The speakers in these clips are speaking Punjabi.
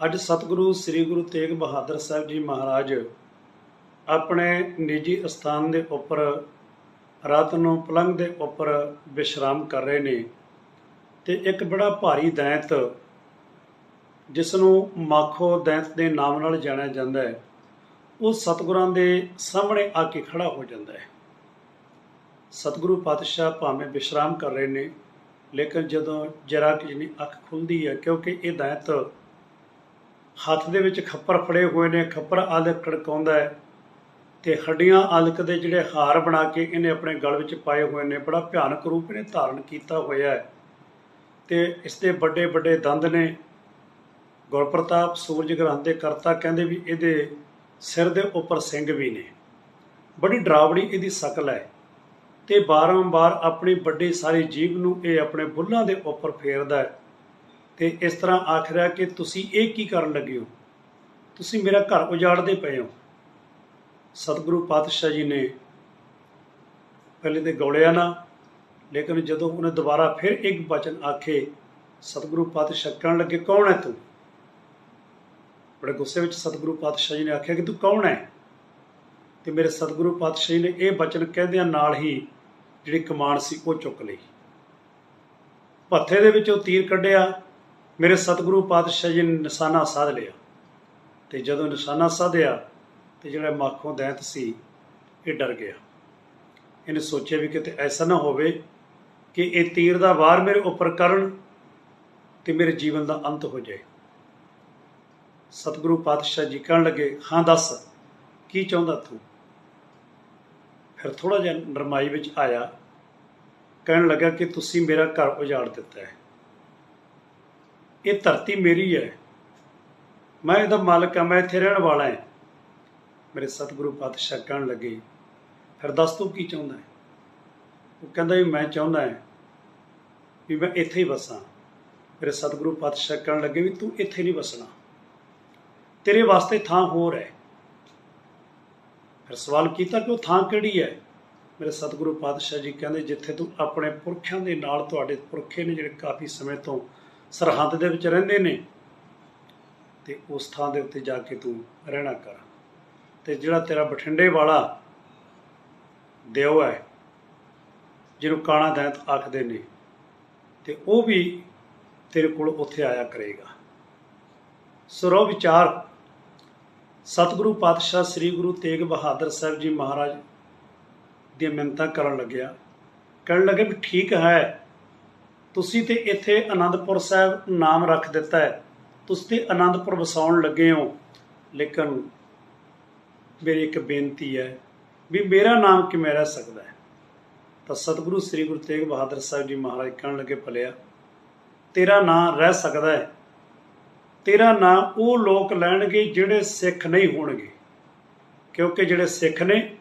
ਅੱਜ ਸਤਿਗੁਰੂ ਸ੍ਰੀ ਗੁਰੂ ਤੇਗ ਬਹਾਦਰ ਸਾਹਿਬ ਜੀ ਮਹਾਰਾਜ ਆਪਣੇ ਨਿੱਜੀ ਅਸਥਾਨ ਦੇ ਉੱਪਰ, ਰਾਤ ਨੂੰ ਪਲੰਘ ਦੇ ਉੱਪਰ ਵਿਸ਼ਰਾਮ ਕਰ ਰਹੇ ਨੇ ਤੇ ਇੱਕ ਬੜਾ ਭਾਰੀ ਦੈਂਤ ਜਿਸ ਨੂੰ ਮਾਖੋ ਦੈਂਤ ਦੇ ਨਾਮ ਨਾਲ ਜਾਣਿਆ ਜਾਂਦਾ ਹੈ, ਉਹ ਸਤਿਗੁਰਾਂ ਦੇ ਸਾਹਮਣੇ ਆ ਕੇ ਖੜਾ ਹੋ ਜਾਂਦਾ ਹੈ। ਸਤਿਗੁਰੂ ਪਾਤਸ਼ਾਹ ਭਾਵੇਂ ਵਿਸ਼ਰਾਮ ਕਰ ਰਹੇ ਨੇ, ਲੇਕਿਨ ਜਦੋਂ ਜਰਾ ਕਿ ਜਿਹਨੀ ਅੱਖ ਖੁੱਲਦੀ ਹੈ, ਕਿਉਂਕਿ ਇਹ ਦੈਂਤ ਹੱਥ ਦੇ ਵਿੱਚ ਖੱਪਰ ਫੜੇ ਹੋਏ ਨੇ, ਖੱਪਰ ਆਲਕ ਖੜਕਾਉਂਦਾ ਹੈ ਤੇ ਹੱਡੀਆਂ ਆਲਕ ਦੇ ਜਿਹੜੇ ਹਾਰ ਬਣਾ ਕੇ ਇਹਨੇ ਆਪਣੇ ਗਲ ਵਿੱਚ ਪਾਏ ਹੋਏ ਨੇ, ਬੜਾ ਭਿਆਨਕ ਰੂਪ ਇਹਨੇ ਧਾਰਨ ਕੀਤਾ ਹੋਇਆ ਹੈ। ਤੇ ਇਸ ਦੇ ਵੱਡੇ ਵੱਡੇ ਦੰਦ ਨੇ। ਗੁਰਪ੍ਰਤਾਪ ਸੂਰਜ ਗ੍ਰੰਥ ਦੇ ਕਰਤਾ ਕਹਿੰਦੇ ਵੀ ਇਹਦੇ ਸਿਰ ਦੇ ਉੱਪਰ ਸਿੰਘ ਵੀ ਨੇ। ਬੜੀ ਡਰਾਵੜੀ ਇਹਦੀ ਸ਼ਕਲ ਹੈ। ਤੇ ਬਾਰੰਬਾਰ ਆਪਣੀ ਵੱਡੀ ਸਾਰੀ ਜੀਵ ਨੂੰ ਇਹ ਆਪਣੇ ਬੁੱਲਾਂ ਦੇ ਉੱਪਰ ਫੇਰਦਾ ਹੈ। ਤੇ ਇਸ ਤਰ੍ਹਾਂ ਆਖ ਰਿਹਾ ਕਿ ਤੁਸੀਂ ਇਹ ਕੀ ਕਰਨ ਲੱਗੇ ਹੋ? ਤੁਸੀਂ ਮੇਰਾ ਘਰ ਉਜਾੜਦੇ ਪਏ ਹੋ। ਸਤਿਗੁਰੂ ਪਾਤਸ਼ਾਹ ਜੀ ਨੇ ਪਹਿਲੇ ਤੇ ਗੌਲਿਆ ਨਾ, ਲੇਕਿਨ ਜਦੋਂ ਉਹਨੇ ਦੁਬਾਰਾ ਫਿਰ ਇੱਕ ਬਚਨ ਆਖੇ, ਸਤਿਗੁਰੂ ਪਾਤਸ਼ਾਹ ਕਹਿਣ ਲੱਗੇ, ਕੌਣ ਹੈ ਤੂੰ? ਬੜੇ ਗੁੱਸੇ ਵਿੱਚ ਸਤਿਗੁਰੂ ਪਾਤਸ਼ਾਹ ਜੀ ਨੇ ਆਖਿਆ ਕਿ ਤੂੰ ਕੌਣ ਹੈ? ਤੇ ਮੇਰੇ ਸਤਿਗੁਰੂ ਪਾਤਸ਼ਾਹ ਜੀ ਨੇ ਇਹ ਬਚਨ ਕਹਿੰਦਿਆਂ ਨਾਲ ਹੀ ਜਿਹੜੀ ਕਮਾਨ ਸੀ ਉਹ ਚੁੱਕ ਲਈ। ਭੱਥੇ ਦੇ ਵਿੱਚੋਂ ਤੀਰ ਕੱਢਿਆ ਮੇਰੇ ਸਤਿਗੁਰੂ ਪਾਤਸ਼ਾਹ ਜੀ ਨੇ ਨਿਸ਼ਾਨਾ ਸਾਧ ਲਿਆ। ਤੇ ਜਦੋਂ ਨਿਸ਼ਾਨਾ ਸਾਧਿਆ, ਤੇ ਜਿਹੜਾ ਮਾਖੋਂ ਦੈਂਤ ਸੀ, ਇਹ ਡਰ ਗਿਆ। ਇਹਨੇ ਸੋਚਿਆ ਵੀ ਕਿਤੇ ਐਸਾ ਨਾ ਹੋਵੇ ਕਿ ਇਹ ਤੀਰ ਦਾ ਵਾਰ ਮੇਰੇ ਉੱਪਰ ਕਰਨ ਤੇ ਮੇਰੇ ਜੀਵਨ ਦਾ ਅੰਤ ਹੋ ਜਾਏ। ਸਤਿਗੁਰੂ ਪਾਤਸ਼ਾਹ ਜੀ ਕਹਿਣ ਲੱਗੇ, ਹਾਂ, ਦੱਸ, ਕੀ ਚਾਹੁੰਦਾ ਤੂੰ? ਫਿਰ ਥੋੜਾ ਜਿਹਾ ਨਰਮਾਈ ਵਿੱਚ ਆਇਆ। ਕਹਿਣ ਲੱਗਾ ਕਿ ਤੁਸੀਂ ਮੇਰਾ ਘਰ ਉਜਾੜ ਦਿੱਤਾ ਹੈ। ਇਹ ਧਰਤੀ ਮੇਰੀ ਹੈ। ਮੈਂ ਇਹਦਾ ਮਾਲਕ ਹਾਂ, ਮੈਂ ਇੱਥੇ ਰਹਿਣ ਵਾਲਾ ਹਾਂ। ਮੇਰੇ ਸਤਿਗੁਰੂ ਪਾਤਸ਼ਾਹ ਕਹਿਣ ਲੱਗੇ, ਫਿਰ ਦੱਸ ਤੂੰ ਕੀ ਚਾਹੁੰਦਾ ਹੈ? ਉਹ ਕਹਿੰਦਾ ਵੀ ਮੈਂ ਚਾਹੁੰਦਾ ਹੈ ਵੀ ਮੈਂ ਇੱਥੇ ਹੀ ਵਸਾਂ। ਮੇਰੇ ਸਤਿਗੁਰੂ ਪਾਤਸ਼ਾਹ ਕਹਿਣ ਲੱਗੇ ਵੀ ਤੂੰ ਇੱਥੇ ਨਹੀਂ ਵਸਣਾ। ਤੇਰੇ ਵਾਸਤੇ ਥਾਂ ਹੋਰ ਹੈ। ਫਿਰ ਸਵਾਲ ਕੀਤਾ ਕਿ ਉਹ ਥਾਂ ਕਿਹੜੀ ਹੈ? ਮੇਰੇ ਸਤਿਗੁਰੂ ਪਾਤਸ਼ਾਹ ਜੀ ਕਹਿੰਦੇ, ਜਿੱਥੇ ਤੂੰ ਆਪਣੇ ਪੁਰਖਿਆਂ ਦੇ ਨਾਲ ਤੁਹਾਡੇ ਪੁਰਖੇ ਨੇ ਜਿਹੜੇ ਕਾਫੀ ਸਮੇਂ ਤੋਂ ਸਰਹੱਦ ਦੇ ਵਿੱਚ ਰਹਿੰਦੇ ਨੇ। ਤੇ ਉਸ ਥਾਂ ਦੇ ਉੱਤੇ ਜਾ ਕੇ ਤੂੰ ਰਹਿਣਾ ਕਰ। ਤੇ ਜਿਹੜਾ ਤੇਰਾ ਬਠਿੰਡੇ ਵਾਲਾ ਦਿਓ ਹੈ, ਜਿਹਨੂੰ ਕਾਣਾ ਦੈਂਤ ਆਖਦੇ ਨੇ, ਤੇ ਉਹ ਵੀ ਤੇਰੇ ਕੋਲ ਉੱਥੇ ਆਇਆ ਕਰੇਗਾ। ਸਰੋ ਵਿਚਾਰ। ਸਤਿਗੁਰੂ ਪਾਤਸ਼ਾਹ ਸ੍ਰੀ ਗੁਰੂ ਤੇਗ ਬਹਾਦਰ ਸਾਹਿਬ ਜੀ ਮਹਾਰਾਜ ਦੀਆਂ ਮਿੰਨਤਾਂ ਕਰਨ ਲੱਗਿਆ। ਕਹਿਣ ਲੱਗੇ ਵੀ ਠੀਕ ਹੈ। ਤੁਸੀਂ ਤੇ ਇੱਥੇ ਆਨੰਦਪੁਰ ਸਾਹਿਬ ਨਾਮ ਰੱਖ ਦਿੱਤਾ ਹੈ। ਤੁਸੀਂ ਤੇ ਆਨੰਦਪੁਰ ਵਸਾਉਣ ਲੱਗੇ ਹੋ। ਲੇਕਿਨ ਮੇਰੀ ਇੱਕ ਬੇਨਤੀ ਹੈ ਵੀ ਮੇਰਾ ਨਾਮ ਕਿਵੇਂ ਰਹਿ ਸਕਦਾ ਹੈ? ਤਾਂ ਸਤਿਗੁਰੂ ਸ੍ਰੀ ਗੁਰੂ ਤੇਗ ਬਹਾਦਰ ਸਾਹਿਬ ਜੀ ਮਹਾਰਾਜ ਕਹਿਣ ਲੱਗੇ, ਭਲਿਆ, ਤੇਰਾ ਨਾਮ ਰਹਿ ਸਕਦਾ ਹੈ। ਤੇਰਾ ਨਾਂ ਉਹ ਲੋਕ ਲੈਣਗੇ ਜਿਹੜੇ ਸਿੱਖ ਨਹੀਂ ਹੋਣਗੇ। ਕਿਉਂਕਿ ਜਿਹੜੇ ਸਿੱਖ ਨੇ,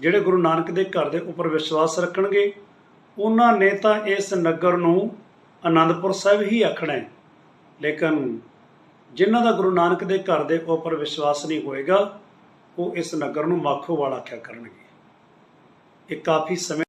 ਜਿਹੜੇ ਗੁਰੂ ਨਾਨਕ ਦੇ ਘਰ ਦੇ ਉੱਪਰ ਵਿਸ਼ਵਾਸ ਰੱਖਣਗੇ ਉਹਨਾਂ ਨੇ ਤਾਂ ਇਸ ਨਗਰ ਨੂੰ ਆਨੰਦਪੁਰ ਸਾਹਿਬ ਹੀ ਆਖਣਾ ਹੈ। ਲੇਕਿਨ ਜਿਨ੍ਹਾਂ ਦਾ ਗੁਰੂ ਨਾਨਕ ਦੇ ਘਰ ਦੇ ਉੱਪਰ ਵਿਸ਼ਵਾਸ ਨਹੀਂ ਹੋਏਗਾ, ਉਹ ਇਸ ਨਗਰ ਨੂੰ ਮਾਖੋ ਵਾਲਾ ਆਖਿਆ ਕਰਨਗੇ। ਇਹ ਕਾਫੀ ਸਮੇਂ